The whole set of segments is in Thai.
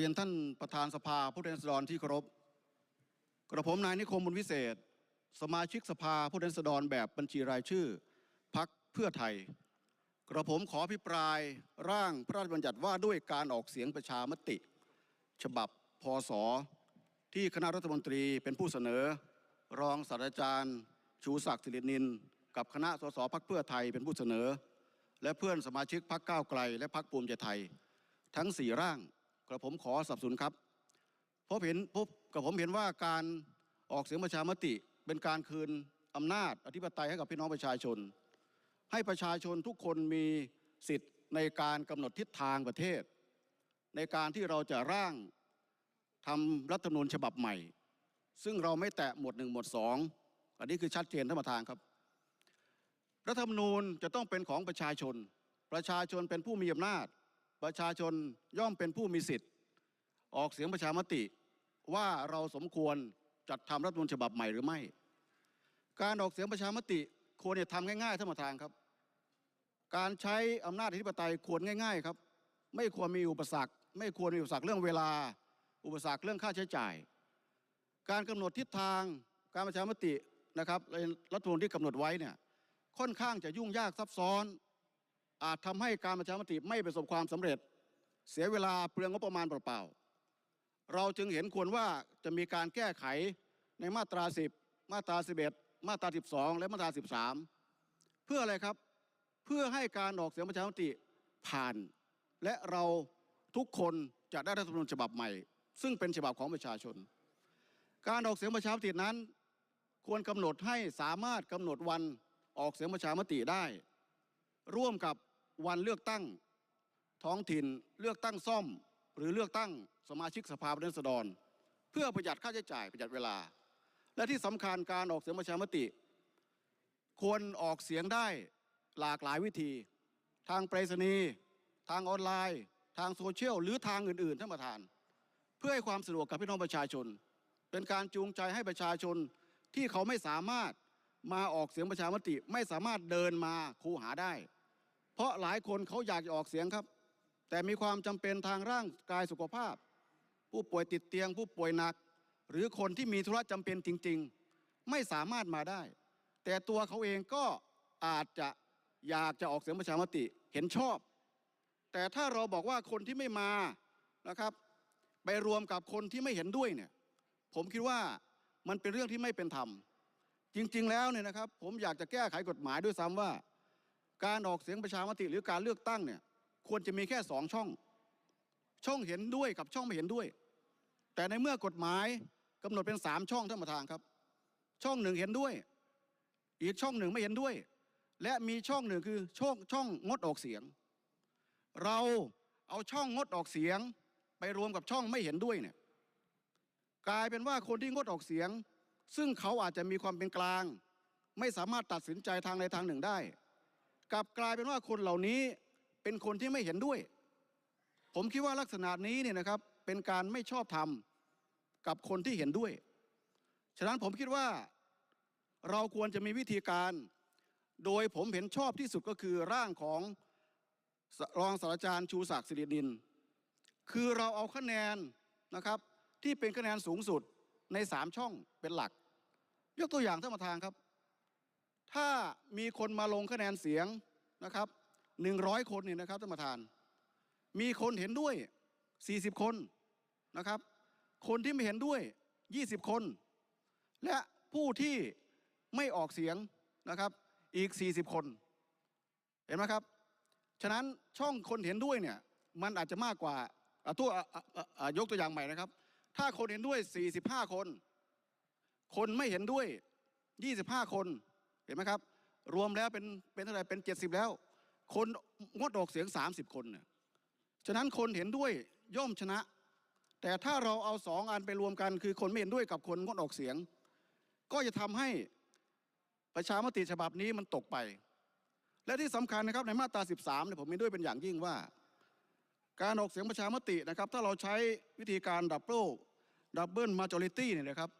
เรียนท่านประธานสภาผู้แทนราษฎรที่เคารพ กระผมนายนิคมบุญวิเศษ สมาชิกสภาผู้แทนราษฎรแบบบัญชีรายชื่อพักเพื่อไทย กระผมขอพิปรายร่างพระราชบัญญัติว่าด้วยการออกเสียงประชามติ ฉบับพศที่คณะรัฐมนตรีเป็นผู้เสนอ รองศาสตราจารย์ ชูศักดิ์สิรินิน กับคณะสสพักเพื่อไทยเป็นผู้เสนอ และเพื่อนสมาชิกพักก้าวไกล และพักภูมิใจไทย ทั้งสี่ร่าง กระผมขอสนับสนุนครับเพราะเห็นพบกับผมเห็นว่าการออกเสียงประชามติ เป็นการคืนอำนาจอธิปไตยให้กับพี่น้องประชาชน ให้ประชาชนทุกคนมีสิทธิ์ในการกำหนดทิศทางประเทศ ในการที่เราจะร่างทำรัฐธรรมนูญฉบับใหม่ ซึ่งเราไม่แตะหมวดหนึ่งหมวดสองอันนี้คือชัดเจนท่านประธานครับ รัฐธรรมนูญจะต้องเป็นของประชาชน ประชาชนเป็นผู้มีอำนาจ ประชาชนย่อมเป็นผู้มีสิทธิ์ ออกเสียงประชามติว่าเราสมควรจัดทำรัฐมนูญฉบับใหม่หรือไม่ การออกเสียงประชามติควรจะทำง่ายๆท่านประธานครับ การใช้อำนาจอธิปไตยควรง่าย ๆครับ ไม่ควรมีอุปสรรค ไม่ควรมีอุปสรรคเรื่องเวลา อุปสรรคเรื่องค่าใช้จ่าย การกำหนดทิศทาง การประชามตินะครับในรัฐมนูญที่กำหนดไว้เนี่ยค่อนข้างจะยุ่งยากซับซ้อน อาจทำให้การประชามติไม่ประสบความสำเร็จ เสียเวลาเปลืองงบประมาณเปล่าๆ เราจึงเห็นควรว่าจะมีการแก้ไขในมาตรา 10 มาตรา 11 มาตรา 12 และมาตรา 13 เพื่ออะไรครับ เพื่อให้การออกเสียงประชามติผ่าน และเราทุกคนจะได้รัฐธรรมนูญฉบับใหม่ ซึ่งเป็นฉบับของประชาชน การออกเสียงประชามตินั้น ควรกำหนดให้สามารถกำหนดวันออกเสียงประชามติได้ ร่วมกับ วันเลือกตั้งท้องถิ่นเลือกตั้งซ่อม หรือเลือกตั้งสมาชิกสภาผู้แทนราษฎร เพื่อประหยัดค่าใช้จ่ายประหยัดเวลา และที่สำคัญการออกเสียงประชามติ ควรออกเสียงได้หลากหลายวิธี ทางไปรษณีย์ทางออนไลน์ ทางโซเชียลหรือทางอื่นๆท่านประธาน เพื่อให้ความสะดวกกับพี่น้องประชาชน เป็นการจูงใจให้ประชาชนที่เขาไม่สามารถมาออกเสียงประชามติ ไม่สามารถเดินมาคูหาได้ เพราะหลายคนเขาอยากจะออกเสียงครับ แต่มีความจำเป็นทางร่างกายสุขภาพ ผู้ป่วยติดเตียง ผู้ป่วยหนัก หรือคนที่มีธุระจำเป็นจริง ๆ ไม่สามารถมาได้ แต่ตัวเขาเองก็อาจจะอยากจะออกเสียงประชามติเห็นชอบ แต่ถ้าเราบอกว่าคนที่ไม่มานะครับ ไปรวมกับคนที่ไม่เห็นด้วยเนี่ยผมคิดว่ามันเป็นเรื่องที่ไม่เป็นธรรม จริง ๆ แล้วเนี่ยนะครับ ผมอยากจะแก้ไขกฎหมายด้วยซ้ำว่า การออกเสียงประชามติหรือการเลือกตั้งเนี่ยควรจะมีแค่สองช่อง ช่องเห็นด้วยกับช่องไม่เห็นด้วย แต่ในเมื่อกฎหมายกำหนดเป็นสามช่องท่านประธานครับ ช่องหนึ่งเห็นด้วย อีกช่องหนึ่งไม่เห็นด้วย และมีช่องหนึ่งคือช่องช่องงดออกเสียง เราเอาช่องงดออกเสียง ไปรวมกับช่องไม่เห็นด้วยเนี่ยกลายเป็นว่าคนที่งดออกเสียง ซึ่งเขาอาจจะมีความเป็นกลาง ไม่สามารถตัดสินใจทางใดทางหนึ่งได้ กลับกลายเป็นว่าคนเหล่านี้เป็นคนที่ไม่เห็นด้วย ผมคิดว่าลักษณะนี้เนี่ยนะครับเป็นการไม่ชอบธรรมกับคนที่เห็นด้วย ฉะนั้นผมคิดว่าเราควรจะมีวิธีการ โดยผมเห็นชอบที่สุดก็คือร่างของรองศาสตราจารย์ชูศักดิ์สิรินิน คือเราเอาคะแนนนะครับที่เป็นคะแนนสูงสุดในสามช่องเป็นหลัก ยกตัวอย่างท่านประธานครับ ถ้ามีคนมาลงคะแนนเสียงนะครับหนึ่งร้อยคนเนี่ยนะครับท่านประธาน มีคนเห็นด้วย40คนนะครับ คนที่ไม่เห็นด้วย20คน และผู้ที่ไม่ออกเสียงนะครับ อีก40คน เห็นไหมครับ ฉะนั้นช่องคนเห็นด้วยเนี่ยมันอาจจะมากกว่าตัวยกตัวอย่างใหม่นะครับ ถ้าคนเห็นด้วย 45 คน คนไม่เห็นด้วย 25 คน เห็นไหมครับ รวมแล้วเป็นเป็นเท่าไหร่เป็น 70 แล้ว คนงดออกเสียง 30 คนเนี่ยฉะนั้นคนเห็นด้วยย่อมชนะ แต่ถ้าเราเอาสองอันไปรวมกัน คือคนไม่เห็นด้วยกับคนงดออกเสียง ก็จะทำให้ประชามติฉบับนี้มันตกไป และที่สำคัญนะครับในมาตรา 13เนี่ยผมเห็นด้วยเป็นอย่างยิ่งว่า การออกเสียงประชามตินะครับ ถ้าเราใช้วิธีการดับเบิลดับเบิลมาจอริตี้เนี่ยนะครับ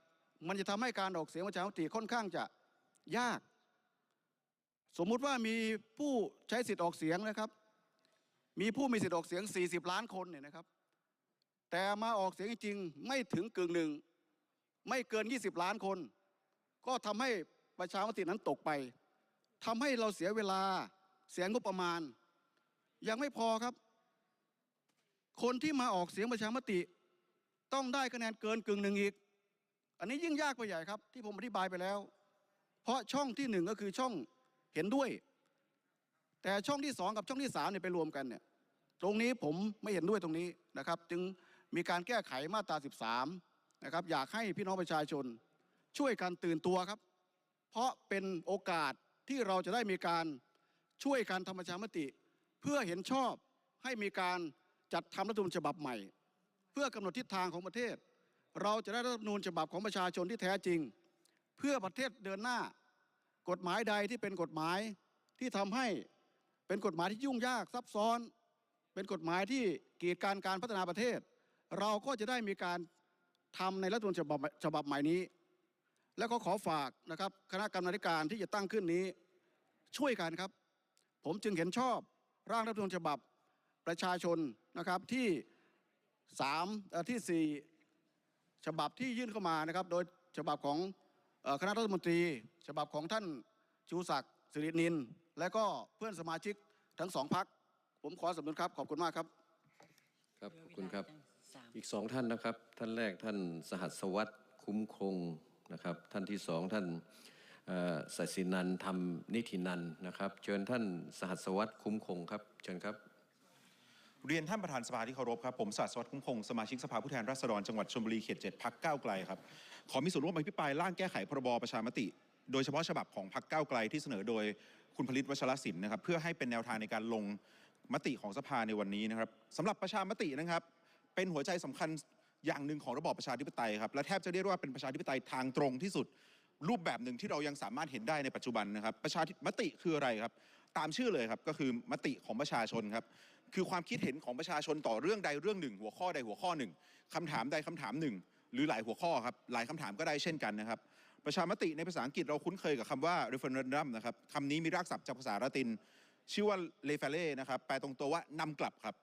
มันจะทำให้การออกเสียงประชามติค่อนข้างจะยาก สมมุติว่ามีผู้ใช้สิทธิ์ออกเสียงนะครับ มีผู้มีสิทธิ์ออกเสียง 40 ล้านคนเนี่ยนะครับ แต่มาออกเสียงจริงไม่ถึงกึ่งหนึ่ง ไม่เกิน 20 ล้านคน ก็ทำให้ประชามตินั้นตกไปทำให้เราเสียเวลาเสียงบประมาณ ยังไม่พอครับ คนที่มาออกเสียงประชามติ ต้องได้คะแนนเกินกึ่งหนึ่งอีก อันนี้ยิ่งยากไปใหญ่ครับ ที่ผมอธิบายไปแล้ว เพราะช่องที่หนึ่งก็คือช่อง เห็นด้วย แต่ช่องที่สองกับช่องที่สามเนี่ยไปรวมกันเนี่ยตรงนี้ผมไม่เห็นด้วยตรงนี้นะครับ จึงมีการแก้ไขมาตรา 13นะครับอยากให้พี่น้องประชาชนช่วยกันตื่นตัวครับ เพราะเป็นโอกาสที่เราจะได้มีการช่วยการทำประชามติ เพื่อเห็นชอบให้มีการจัดทำรัฐธรรมนูญฉบับใหม่ เพื่อกำหนดทิศทางของประเทศ เราจะได้รัฐธรรมนูญฉบับของประชาชนที่แท้จริง เพื่อประเทศเดินหน้า กฎหมายใดที่เป็นกฎหมายที่ทำให้เป็นกฎหมายที่ยุ่งยากซับซ้อน เป็นกฎหมายที่กีดการการพัฒนาประเทศ เราก็จะได้มีการทำในรัฐธรรมนูญฉบับฉบับใหม่นี้ แล้วก็ขอฝากนะครับคณะกรรมาธิการที่จะตั้งขึ้นนี้ช่วยกันครับ ผมจึงเห็นชอบร่างรัฐธรรมนูญฉบับประชาชนนะครับที่สามที่สี่ฉบับที่ยื่นเข้ามานะครับ โดยฉบับของ คณะรัฐมนตรี ฉบับของท่านชูศักดิ์สิรินิน และก็เพื่อนสมาชิกทั้งสองพัก ผมขอสำนุนครับ ขอบคุณมากครับ ครับ ขอบคุณครับสามอีกสองท่านนะครับ ท่านแรกท่านสหัสวัตรคุ้มคงนะครับ ท่านที่สองท่านเอ่อศศินันท์ธรรมนิธินันท์นะครับ เชิญท่านสหัสวัตรคุ้มคงครับ เชิญครับเรียนท่านประธานสภาที่เคารพครับ ผมศาสตร์สวัสดิ์คุ้มคงสมาชิกสภาผู้แทนราษฎรจังหวัดชลบุรีเขตเจ็ดพักก้าวไกลครับ ขอมีส่วนร่วมอภิปรายร่างแก้ไขพรบประชามติ โดยเฉพาะฉบับของพักก้าวไกลที่เสนอโดยคุณผลิตวัชรศิลป์นะครับเพื่อให้เป็นแนวทางในการลงมติของสภาในวันนี้นะครับสำหรับประชามตินะครับ เป็นหัวใจสำคัญอย่างหนึ่งของระบอบประชาธิปไตยครับและแทบจะเรียกว่าเป็นประชาธิปไตยทางตรงที่สุด รูปแบบหนึ่งที่เรายังสามารถเห็นได้ในปัจจุบันนะครับ ประชาธิมติคืออะไรครับ ตามชื่อเลยครับก็คือมติของประชาชนครับคือความคิดเห็นของประชาชนต่อเรื่องใดเรื่องหนึ่ง หัวข้อใดหัวข้อหนึ่งคำถามใดคำถามหนึ่ง หรือหลายหัวข้อครับหลายคำถามก็ได้เช่นกันนะครับประชามติในภาษาอังกฤษเราคุ้นเคยกับคำว่า referendum นะครับคำนี้มีรากศัพท์จากภาษาละติน ชื่อว่า l e f a l e นะครับแปลตรงตัวว่านำกลับครับ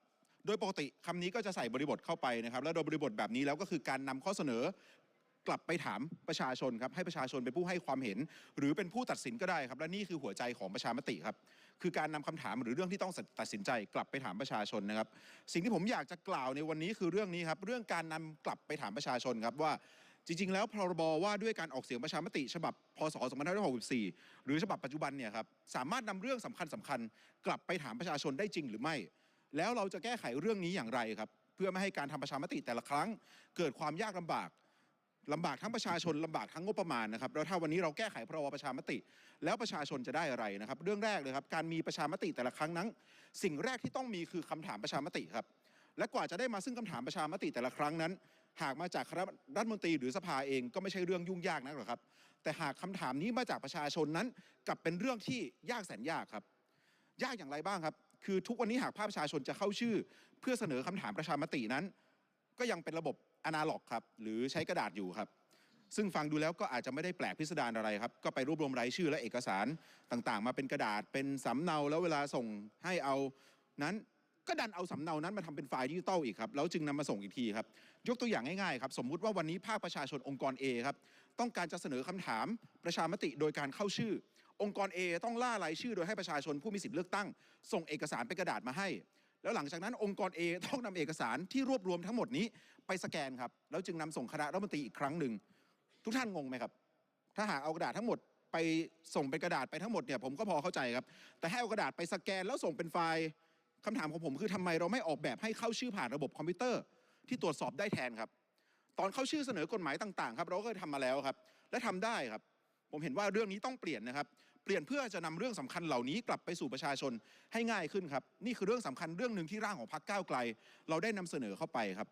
โดยปกติคำนี้ก็จะใส่บริบทเข้าไปนะครับ และโดยบริบทแบบนี้แล้วก็คือการนำข้อเสนอ กลับไปถามประชาชนครับให้ประชาชนเป็นผู้ให้ความเห็น หรือเป็นผู้ตัดสินก็ได้ครับ และนี่คือหัวใจของประชามติครับคือการนำคำถามหรือเรื่องที่ต้องตัดสินใจ กลับไปถามประชาชนนะครับ สิ่งที่ผมอยากจะกล่าวในวันนี้คือเรื่องนี้ครับเรื่องการนำกลับไปถามประชาชนครับว่าจริง ๆ แล้วพรบว่าด้วยการออกเสียงประชามติ ฉบับพศ2564 หรือฉบับปัจจุบันเนี่ยครับสามารถนำเรื่องสำคัญสคัญๆกลับไปถามประชาชนได้จริงหรือไม่ แล้วเราจะแก้ไขเรื่องนี้อย่างไรครับ เพื่อไม่ให้การทำประชามติแต่ละครั้ง เกิดความยากลำบาก ลำบากทั้งประชาชนลำบากทั้งงบประมาณนะครับแล้วถ้าวันนี้เราแก้ไขพรบประชามติ แล้วประชาชนจะได้อะไรนะครับ เรื่องแรกเลยครับการมีประชามติแต่ละครั้งนั้น สิ่งแรกที่ต้องมีคือคำถามประชามติครับและกว่าจะได้มาซึ่งคำถามประชามติแต่ละครั้งนั้น หากมาจากคณะรัฐมนตรีหรือสภาเองก็ไม่ใช่เรื่องยุ่งยากนักหรอกครับ แต่หากคำถามนี้มาจากประชาชนนั้นกลับเป็นเรื่องที่ยากแสนยากครับ ยากอย่างไรบ้างครับ คือทุกวันนี้หากภาคประชาชนจะเข้าชื่อ เพื่อเสนอคำถามประชามตินั้น ก็ยังเป็นระบบ อนาล็อกครับหรือใช้กระดาษอยู่ครับ ซึ่งฟังดูแล้วก็อาจจะไม่ได้แปลกพิสดารอะไรครับ ก็ไปรวบรวมรายชื่อและเอกสารต่างๆ มาเป็นกระดาษเป็นสำเนาแล้วเวลาส่งให้เอานั้นก็ดันเอาสำเนานั้นมาทำเป็นไฟล์ดิจิตอลอีกครับแล้วจึงนำมาส่งอีกทีครับ ยกตัวอย่างง่ายๆครับ สมมุติว่าวันนี้ภาคประชาชนองค์กร A ครับต้องการจะเสนอคำถามประชามติโดยการเข้าชื่อ องค์กร A ต้องล่ารายชื่อโดยให้ประชาชนผู้มีสิทธิ์เลือกตั้ง ส่งเอกสารเป็นกระดาษมาให้ แล้วหลังจากนั้นองค์กร A ต้องนำเอกสารที่รวบรวมทั้งหมดนี้ ไปสแกนครับ แล้วจึงนำส่งคณะรัฐมนตรีอีกครั้งหนึ่ง ทุกท่านงงไหมครับ ถ้าหากเอากระดาษทั้งหมดไปส่งเป็นกระดาษไปทั้งหมดเนี่ยผมก็พอเข้าใจครับ แต่ให้เอากระดาษไปสแกนแล้วส่งเป็นไฟล์คำถามของผมคือทำไมเราไม่ออกแบบให้เข้าชื่อผ่านระบบคอมพิวเตอร์ที่ตรวจสอบได้แทนครับ ตอนเข้าชื่อเสนอกฎหมายต่างๆครับเราก็เคยทำมาแล้วครับ และทำได้ครับ ผมเห็นว่าเรื่องนี้ต้องเปลี่ยนนะครับ เปลี่ยนเพื่อจะนำเรื่องสำคัญเหล่านี้กลับไปสู่ประชาชนให้ง่ายขึ้นครับ นี่คือเรื่องสำคัญเรื่องหนึ่งที่ร่างของพรรคก้าวไกล เราได้นำเสนอเข้าไปครับ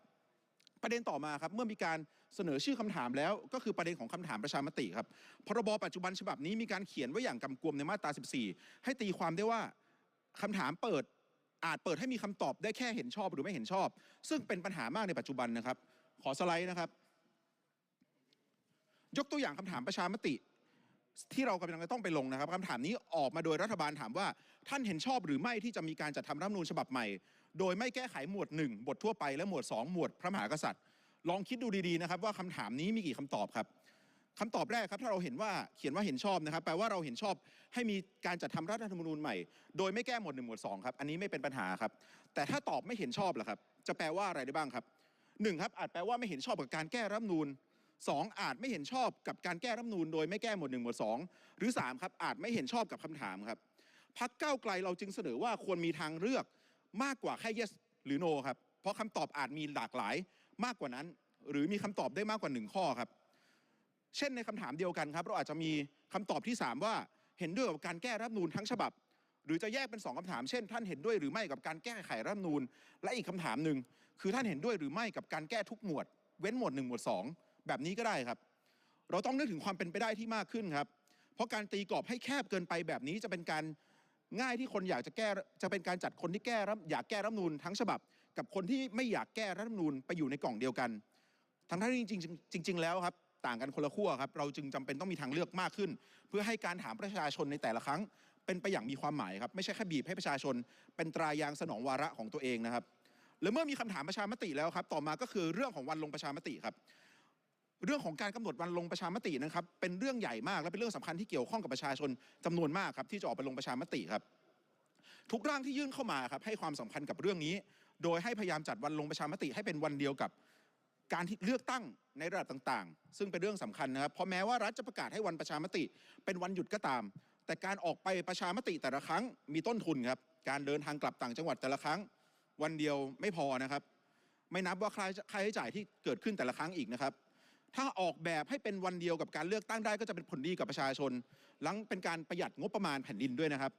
ประเด็นต่อมาครับเมื่อมีการเสนอชื่อคำถามแล้ว ก็คือประเด็นของคำถามประชามติครับพรบปัจจุบันฉบับนี้มีการเขียนไว้อย่างกำกวมในมาตรา 14 ให้ตีความได้ว่าคำถามเปิดอาจเปิดให้มีคำตอบได้แค่เห็นชอบหรือไม่เห็นชอบ ซึ่งเป็นปัญหามากในปัจจุบันนะครับ ขอสไลด์นะครับ ยกตัวอย่างคำถามประชามติ ที่เรากำลังจะต้องไปลงนะครับคำถามนี้ออกมาโดยรัฐบาลถามว่า ท่านเห็นชอบหรือไม่ที่จะมีการจัดทำรัฐมนูญฉบับใหม่ โดยไม่แก้ไขหมวด 1 บททั่วไปและหมวด 2 หมวดพระมหากษัตริย์ ลองคิดดูดีๆนะครับว่าคำถามนี้มีกี่คำตอบครับคำตอบแรกครับถ้าเราเห็นว่าเขียนว่าเห็นชอบนะครับ แปลว่าเราเห็นชอบให้มีการจัดทำรัฐธรรมนูญใหม่ โดยไม่แก้หมวด1หมวด2ครับอันนี้ไม่เป็นปัญหาครับ แต่ถ้าตอบไม่เห็นชอบล่ะครับ จะแปลว่าอะไรได้บ้างครับหนึ่งครับอาจแปลว่าไม่เห็นชอบกับการแก้รัฐธรรมนูญสองอาจไม่เห็นชอบกับการแก้รัฐธรรมนูญโดยไม่แก้หมวด1หมวด2หรือสามครับอาจไม่เห็นชอบกับคำถามครับพักเก้าไกลเราจึงเสนอว่าควรมีทางเลือก มากกว่าแค่ yes หรือ no ครับ เพราะคำตอบอาจมีหลากหลายมากกว่านั้น หรือมีคำตอบได้มากกว่าหนึ่งข้อครับ เช่นในคำถามเดียวกันครับ เราอาจจะมีคำตอบที่ 3 ว่าเห็นด้วยกับการแก้รัฐนูญทั้งฉบับ หรือจะแยกเป็น 2คำถาม เช่น ท่านเห็นด้วยหรือไม่กับการแก้ไขรัฐนูญและอีกคำถามหนึ่งคือท่านเห็นด้วยหรือไม่กับการแก้ทุกหมวด เว้นหมวด 1 หมวด 2 แบบนี้ก็ได้ครับ เราต้องนึกถึงความเป็นไปได้ที่มากขึ้นครับ เพราะการตีกรอบให้แคบเกินไปแบบนี้จะเป็นการ ง่ายที่คนอยากจะแก้จะเป็นการจัดคนที่แก้รัฐอยากแก้รัฐมนูญทั้งฉบับ กับคนที่ไม่อยากแก้รัฐมนูญไปอยู่ในกล่องเดียวกัน ทั้งที่จริงจริงแล้วครับต่างกันคนละขั้วครับเราจึงจำเป็นต้องมีทางเลือกมากขึ้น เพื่อให้การถามประชาชนในแต่ละครั้ง เป็นไปอย่างมีความหมายครับไม่ใช่แค่บีบให้ประชาชน เป็นตรายางสนองวาระของตัวเองนะครับและเมื่อมีคำถามประชามติแล้วครับ ต่อมาก็คือเรื่องของวันลงประชามติครับ เรื่องของการกำหนดวันลงประชามตินะครับเป็นเรื่องใหญ่มากและเป็นเรื่องสำคัญที่เกี่ยวข้องกับประชาชนจำนวนมากครับที่จะออกไปลงประชามติครับ ทุกร่างที่ยื่นเข้ามาครับให้ความสำคัญกับเรื่องนี้ โดยให้พยายามจัดวันลงประชามติให้เป็นวันเดียวกับการที่เลือกตั้งในระดับต่างๆ ซึ่งเป็นเรื่องสำคัญนะครับ เพราะแม้ว่ารัฐจะประกาศให้วันประชามติ เป็นวันหยุดก็ตาม แต่การออกไปประชามติแต่ละครั้งมีต้นทุนครับ การเดินทางกลับต่างจังหวัดแต่ละครั้ง วันเดียวไม่พอนะครับ ไม่นับว่าค่าค่าใช้จ่ายที่เกิดขึ้นแต่ละครั้งอีกนะครับ ถ้าออกแบบให้เป็นวันเดียวกับการเลือกตั้งได้ก็จะเป็นผลดีกับประชาชนหลังเป็นการประหยัดงบประมาณแผ่นดินด้วยนะครับ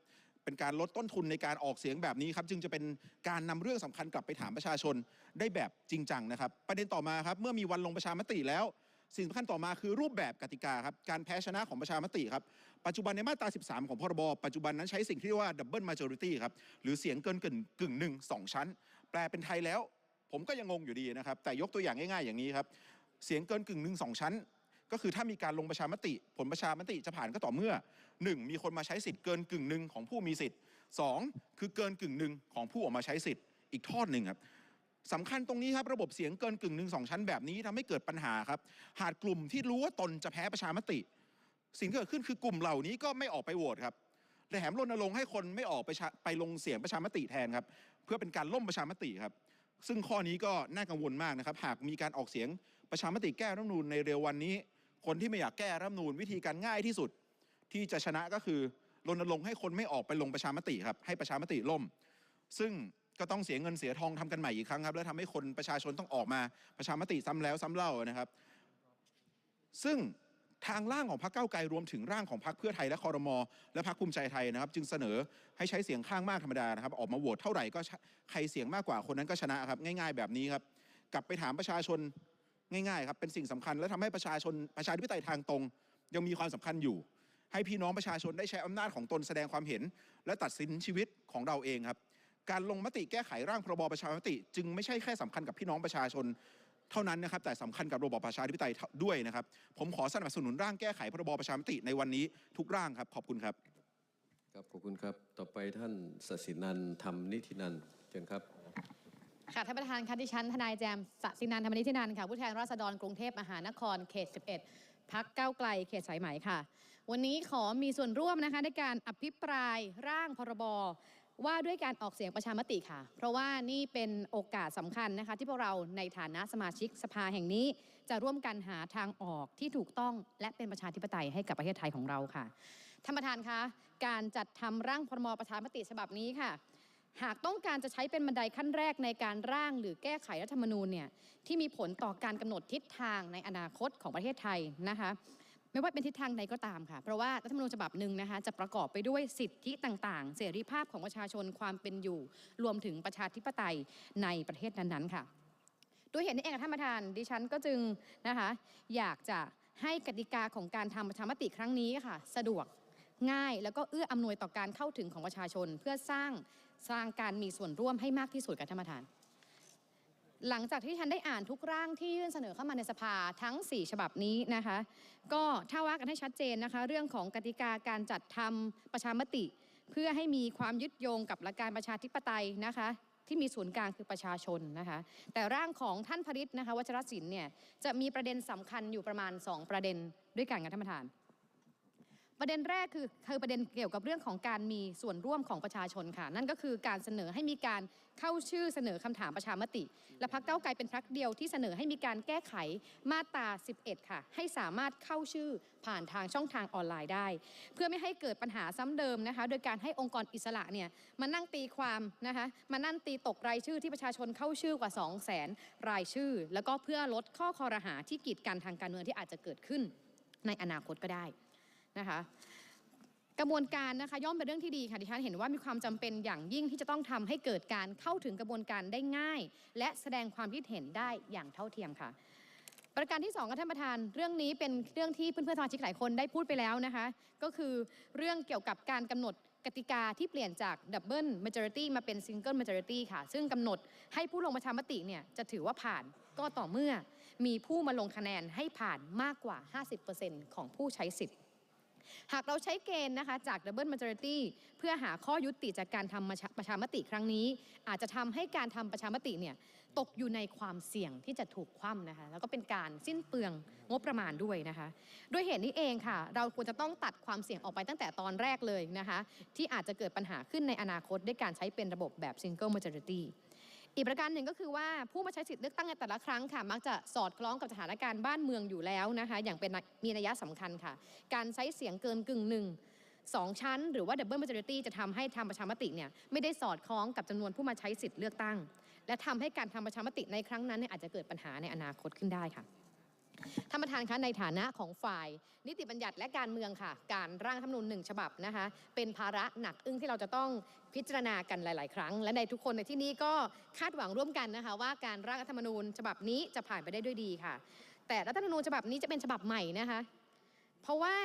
เป็นการลดต้นทุนในการออกเสียงแบบนี้ครับจึงจะเป็นการนำเรื่องสำคัญกลับไปถามประชาชนได้แบบจริงจังนะครับ ประเด็นต่อมาครับเมื่อมีวันลงประชามติแล้วสิ่งสำคัญต่อมาคือรูปแบบกติกาครับการแพ้ชนะของประชามติครับ ปัจจุบันในมาตรา 13 ของพรบ ปัจจุบันนั้นใช้สิ่งที่เรียกว่า double majority ครับหรือเสียงเกินกึ่งกึ่งหนึ่งสองชั้น แปลเป็นไทยแล้ว ผมก็ยังงงอยู่ดีนะครับ แต่ยกตัวอย่างง่ายๆอย่างนี้ครับ เสียงเกินกึ่งหนึ่งสองชั้น ก็คือถ้ามีการลงประชามติ ผลประชามติจะผ่านก็ต่อเมื่อ 1. มีคนมาใช้สิทธิ์เกินกึ่งหนึ่งของผู้มีสิทธิ์ 2. คือเกินกึ่งหนึ่งของผู้ออกมาใช้สิทธิ์อีกทอดหนึ่งครับสำคัญตรงนี้ครับระบบเสียงเกินกึ่งหนึ่งสองชั้นแบบนี้ทำให้เกิดปัญหาครับ หากกลุ่มที่รู้ว่าตนจะแพ้ประชามติ สิ่งที่เกิดขึ้นคือกลุ่มเหล่านี้ก็ไม่ออกไปโหวตครับและแถมรณรงค์ให้คนไม่ออกไปไปลงเสียงประชามติแทนครับ เพื่อเป็นการล่มประชามติครับ ซึ่งข้อนี้ก็น่ากังวลมากนะครับ หากมีการออกเสียง ประชามติแก้รัฐมนูญในเร็ววันนี้ คนที่ไม่อยากแก้รัฐมนูญวิธีการง่ายที่สุด ที่จะชนะก็คือรณรงค์ให้คนไม่ออกไปลงประชามติครับให้ประชามติล่ม ซึ่งก็ต้องเสียเงินเสียทองทำกันใหม่อีกครั้งครับ แล้วทำให้คนประชาชนต้องออกมาประชามติซ้ำแล้วซ้ำเล่านะครับ ซึ่งทางร่างของพรรคเก้าไกลรวมถึงร่างของพรรคเพื่อไทยและคอรมอและพรรคภูมิใจไทยนะครับ จึงเสนอให้ใช้เสียงข้างมากธรรมดานะครับ ออกมาโหวตเท่าไหร่ก็ใครเสียงมากกว่าคนนั้นก็ชนะครับ ง่าย ๆ แบบนี้ครับ กลับไปถามประชาชน ง่ายๆครับเป็นสิ่งสำคัญและทำให้ประชาชนประชาธิปไตยทางตรง ยังมีความสำคัญอยู่ ให้พี่น้องประชาชนได้ใช้อำนาจของตนแสดงความเห็น และตัดสินชีวิตของเราเองครับ การลงมติแก้ไขร่างพรบประชามติ จึงไม่ใช่แค่สำคัญกับพี่น้องประชาชนเท่านั้นนะครับแต่สำคัญกับระบอบประชาธิปไตยด้วยนะครับ ผมขอสนับสนุนร่างแก้ไขพรบประชามติในวันนี้ทุกร่างครับขอบคุณครับครับขอบคุณครับ ต่อไปท่านสศินันท์ธรรมนิธินันเชิญครับ ค่ะท่านประธานคะดิฉันทนายแจมสสินันท์ธรรมนิธินันค่ะผู้แทนราษฎรกรุงเทพมหานครเขต 11พักเก้าวไกลเขตสายไหมค่ะ วันนี้ขอมีส่วนร่วมนะคะในการอภิปรายร่างพรบว่าด้วยการออกเสียงประชามติค่ะ เพราะว่านี่เป็นโอกาสสำคัญนะคะ ที่พวกเราในฐานะสมาชิกสภาแห่งนี้ จะร่วมกันหาทางออกที่ถูกต้องและเป็นประชาธิปไตยให้กับประเทศไทยของเราค่ะท่านประธานคะการจัดทำร่างพรบประชามติฉบับนี้ค่ะ หากต้องการจะใช้เป็นบันไดขั้นแรกในการร่างหรือแก้ไขรัฐธรรมนูญเนี่ยที่มีผลต่อการกำหนดทิศทางในอนาคตของประเทศไทยนะคะไม่ว่าเป็นทิศทางใดก็ตามค่ะ เพราะว่ารัฐธรรมนูญฉบับหนึ่งนะคะจะประกอบไปด้วยสิทธิต่างๆ เสรีภาพของประชาชนความเป็นอยู่ รวมถึงประชาธิปไตยในประเทศนั้นๆค่ะด้วยเหตุนี้เองค่ะท่านประธานดิฉันก็จึงนะคะอยากจะให้กติกาของการทำประชามติครั้งนี้ค่ะ สะดวก ง่าย แล้วก็เอื้ออำนวยต่อการเข้าถึงของประชาชน เพื่อสร้างสร้างการมีส่วนร่วมให้มากที่สุดกับท่านประธาน หลังจากที่ฉันได้อ่านทุกร่างที่ยื่นเสนอเข้ามาในสภาทั้ง 4 ฉบับนี้นะคะ ก็ถ้าว่ากันให้ชัดเจนนะคะ เรื่องของกติกาการจัดทำประชามติ เพื่อให้มีความยึดโยงกับหลักการประชาธิปไตยนะคะที่มีศูนย์กลางคือประชาชนนะคะแต่ร่างของท่านพริตนะคะวัชรศิลป์เนี่ยจะมีประเด็นสำคัญอยู่ประมาณ 2 ประเด็นด้วยกันค่ะท่านประธาน ประเด็นแรกคือคือประเด็นเกี่ยวกับเรื่องของการมีส่วนร่วมของประชาชนค่ะ นั่นก็คือการเสนอให้มีการเข้าชื่อเสนอคำถามประชามติ และพักเก้าไกลเป็นพักเดียวที่เสนอให้มีการแก้ไขมาตรา 11 ค่ะ ให้สามารถเข้าชื่อผ่านทางช่องทางออนไลน์ได้ เพื่อไม่ให้เกิดปัญหาซ้ำเดิมนะคะ โดยการให้องค์กรอิสระเนี่ยมานั่งตีความนะคะมานั่งตีตกรายชื่อที่ประชาชนเข้าชื่อกว่า 2 0 0 0 0 0 รายชื่อ แล้วก็เพื่อลดข้อคอรหาที่กีดกันทางการเมืองที่อาจจะเกิดขึ้นในอนาคตก็ได้ นะคะกระบวนการนะคะย่อมเป็นเรื่องที่ดีค่ะดิฉันเห็นว่ามีความจำเป็นอย่างยิ่งที่จะต้องทำให้เกิดการเข้าถึงกระบวนการได้ง่าย และแสดงความคิดเห็นได้อย่างเท่าเทียมค่ะ ประการที่2ค่ะท่านประธานเรื่องนี้เป็นเรื่องที่เพื่อนๆสมาชิกหลายคนได้พูดไปแล้วนะคะ ก็คือเรื่องเกี่ยวกับการกำหนดกติกาที่เปลี่ยนจากดับเบิลม majority มาเป็น single majority ค่ะ ซึ่งกำหนดให้ผู้ลงประชามติเนี่ยจะถือว่าผ่านก็ต่อเมื่อมีผู้มาลงคะแนนให้ผ่านมากกว่า 50%ของผู้ใช้สิทธิ์ หากเราใช้เกณฑ์นะคะจาก Double Majority เพื่อหาข้อยุติจากการทำประชามติครั้งนี้ อาจจะทำให้การทำประชามติเนี่ยตกอยู่ในความเสี่ยงที่จะถูกคว่ำนะคะแล้วก็เป็นการสิ้นเปลืองงบประมาณด้วยนะคะด้วยเหตุนี้เองค่ะ เราควรจะต้องตัดความเสี่ยงออกไปตั้งแต่ตอนแรกเลยนะคะที่อาจจะเกิดปัญหาขึ้นในอนาคตด้วยการใช้เป็นระบบแบบ Single Majority อีกประการหนึ่งก็คือว่าผู้มาใช้สิทธิ์เลือกตั้งในแต่ละครั้งค่ะ มักจะสอดคล้องกับสถานการณ์บ้านเมืองอยู่แล้วนะคะ อย่างเป็นมีนัยสำคัญค่ะ การใช้เสียงเกินกึ่งหนึ่งสองชั้น หรือว่าดับเบิลมาจ j o r i t y จะทำให้ทำประชามติเนี่ยไม่ได้สอดคล้องกับจำนวนผู้มาใช้สิทธิ์เลือกตั้ง และทำให้การทำประชามติในครั้งนั้นเนี่ยอาจจะเกิดปัญหาในอนาคตขึ้นได้ค่ะ ท่านประธานคะในฐานะของฝ่าย นิติบัญญัติและการเมืองค่ะ การร่างธรรมนูญหนึ่งฉบับนะคะ เป็นภาระหนักอึ้งที่เราจะต้องพิจารณากันหลาย ๆ ครั้ง และในทุกคนในที่นี้ก็คาดหวังร่วมกันนะคะ ว่าการร่างรัฐธรรมนูญฉบับนี้จะผ่านไปได้ด้วยดีค่ะ แต่รัฐธรรมนูญฉบับนี้จะเป็นฉบับใหม่นะคะ เพราะว่า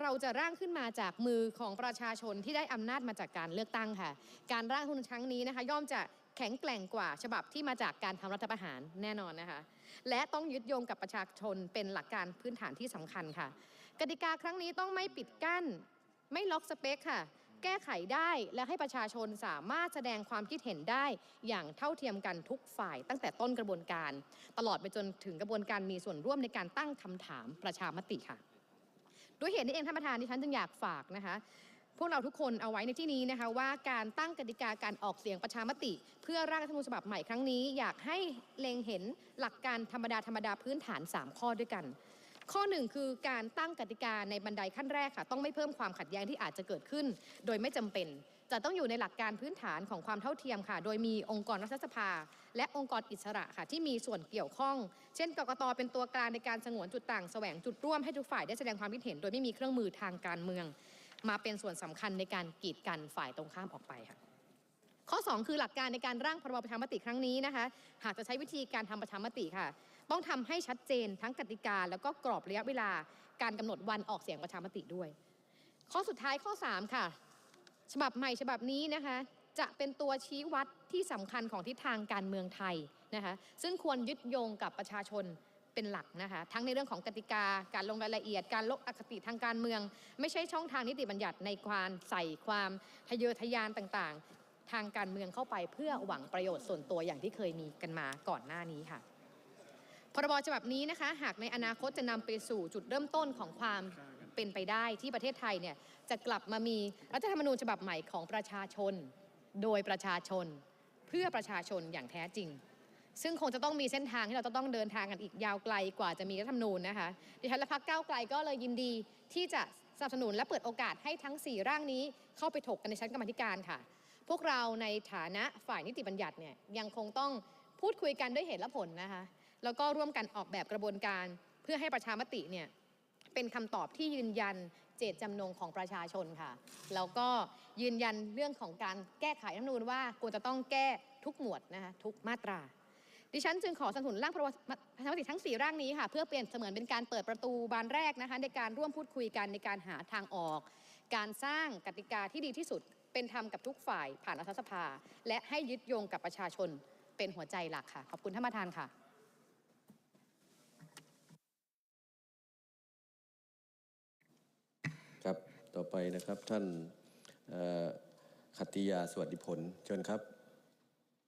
เราจะร่างขึ้นมาจากมือของประชาชนที่ได้อำนาจมาจากการเลือกตั้งค่ะ การร่างธรรมนูญครั้งนี้นะคะ ย่อมจะแข็งแกร่งกว่าฉบับที่มาจากการทำรัฐประหารแน่นอนนะคะ และต้องยึดโยงกับประชาชนเป็นหลักการพื้นฐานที่สำคัญค่ะ กติกาครั้งนี้ต้องไม่ปิดกั้น ไม่ล็อกสเปคค่ะ แก้ไขได้และให้ประชาชนสามารถแสดงความคิดเห็นได้ อย่างเท่าเทียมกันทุกฝ่าย ตั้งแต่ต้นกระบวนการ ตลอดไปจนถึงกระบวนการมีส่วนร่วมในการตั้งคำถามประชามติค่ะด้วยเหตุนี้เองท่านประธานที่ฉันจึงอยากฝากนะคะ พวกเราทุกคนเอาไว้ในที่นี้นะคะว่าการตั้งกติกาการออกเสียงประชามติ เพื่อร่างรัฐธรรมนูญฉบับใหม่ครั้งนี้ อยากให้เล็งเห็นหลักการธรรมดาธรรมดาพื้นฐาน 3 ข้อด้วยกัน ข้อหนึ่งคือการตั้งกติกาในบันไดขั้นแรกค่ะ ต้องไม่เพิ่มความขัดแย้งที่อาจจะเกิดขึ้น โดยไม่จำเป็นจะต้องอยู่ในหลักการพื้นฐานของความเท่าเทียมค่ะ โดยมีองค์กรรัฐสภา และองค์กรอิสระค่ะที่มีส่วนเกี่ยวข้อง เช่น กกตเป็นตัวกลางในการสงวนจุดต่าง แสวงจุดร่วมให้ทุกฝ่ายได้แสดงความคิดเห็น โดยไม่มีเครื่องมือทางการเมือง มาเป็นส่วนสำคัญในการกีดกันฝ่ายตรงข้ามออกไปค่ะข้อ 2 คือหลักการในการร่างพรบประชามติครั้งนี้นะคะ หากจะใช้วิธีการทำประชามติค่ะ ต้องทำให้ชัดเจนทั้งกติกา แล้วก็กรอบระยะเวลาการกำหนดวันออกเสียงประชามติด้วย ข้อสุดท้ายข้อ 3 ค่ะ ฉบับใหม่ฉบับนี้นะคะ จะเป็นตัวชี้วัดที่สำคัญของทิศทางการเมืองไทยนะคะ ซึ่งควรยึดโยงกับประชาชน เป็นหลักนะคะทั้งในเรื่องของกติกา การลงรายละเอียด การลดอคติทางการเมือง ไม่ใช่ช่องทางนิติบัญญัติในความใส่ความทะเยอทะยานต่างๆ ทางการเมืองเข้าไปเพื่อหวังประโยชน์ส่วนตัวอย่างที่เคยมีกันมาก่อนหน้านี้ค่ะพรบฉบับนี้นะคะ หากในอนาคตจะนำไปสู่จุดเริ่มต้นของความเป็นไปได้ที่ประเทศไทยเนี่ยจะกลับมามีรัฐธรรมนูญฉบับใหม่ของประชาชน โดยประชาชน เพื่อประชาชนอย่างแท้จริง ซึ่งคงจะต้องมีเส้นทางที่เราจะต้องเดินทางกันอีกยาวไกลกว่าจะมีรัฐธรรมนูญนะคะดิฉันและพรรคก้าวไกลก็เลยยินดีที่จะสนับสนุนและเปิดโอกาสให้ทั้ง 4 ร่างนี้เข้าไปถกกันในชั้นกรรมธิการค่ะ พวกเราในฐานะฝ่ายนิติบัญญัติเนี่ยยังคงต้องพูดคุยกันด้วยเหตุและผลนะคะ แล้วก็ร่วมกันออกแบบกระบวนการเพื่อให้ประชามติเนี่ยเป็นคำตอบที่ยืนยันเจตจำนงของประชาชนค่ะ แล้วก็ยืนยันเรื่องของการแก้ไขรัฐธรรมนูญว่าควรจะต้องแก้ทุกหมวดนะคะทุกมาตรา ดิฉันจึงขอสนับสนุนร่างพรบประชามติทั้ง 4 ร่างนี้ค่ะเพื่อเปลี่ยนเสมือนเป็นการเปิดประตูบานแรกนะคะในการร่วมพูดคุยกันในการหาทางออก การสร้างกติกาที่ดีที่สุด เป็นธรรมกับทุกฝ่ายผ่านรัฐสภา และให้ยึดโยงกับประชาชนเป็นหัวใจหลักค่ะ ขอบคุณท่านประธานค่ะครับต่อไปนะครับท่านขัตติยาสวัสดิผลเชิญครับ